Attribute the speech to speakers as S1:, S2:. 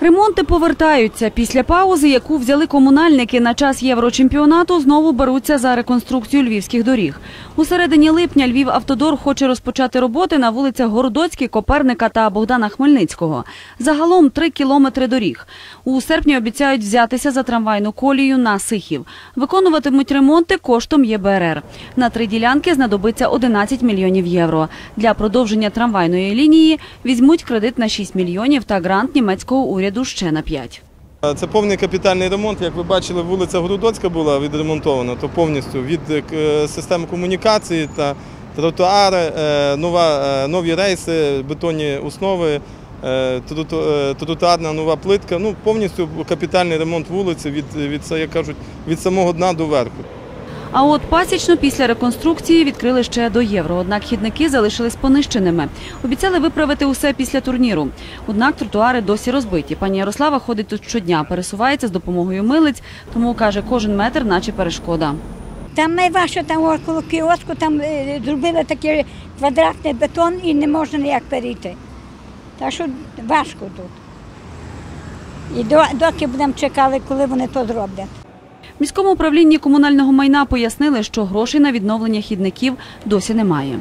S1: Ремонти повертаються. Після паузи, яку взяли комунальники на час Єврочемпіонату, знову беруться за реконструкцію львівських доріг. У середині липня Львів Автодор хоче розпочати роботи на вулицях Городоцькій, Коперника та Богдана Хмельницького. Загалом три кілометри доріг. У серпні обіцяють взятися за трамвайну колію на Сихів. Виконуватимуть ремонти коштом ЄБРР. На три ділянки знадобиться 11 мільйонів євро. Для продовження трамвайної лінії візьмуть кредит на 6 мільйонів та грант німецького уряду ще на 5.
S2: Це повний капітальний ремонт. Як ви бачили, вулиця Городоцька була відремонтована, то повністю від е, системи комунікації та тротуари, е, нова, е, нові рейси, бетонні основи, е, троту- е, тротуарна нова плитка. Ну, повністю капітальний ремонт вулиці від, від, як кажуть, від самого дна до верху.
S1: А от пасічну після реконструкції відкрили ще до євро. Однак хідники залишились понищеними. Обіцяли виправити усе після турніру. Однак тротуари досі розбиті. Пані Ярослава ходить тут щодня, пересувається з допомогою милиць, тому каже, кожен метр, наче перешкода.
S3: Там найважче там около кіоску, там е, зробили такий квадратний бетон і не можна ніяк перейти. Так що важко тут. І доки будемо чекали, коли вони то зроблять.
S1: Міському управлінні комунального майна пояснили, що грошей на відновлення хідників досі немає.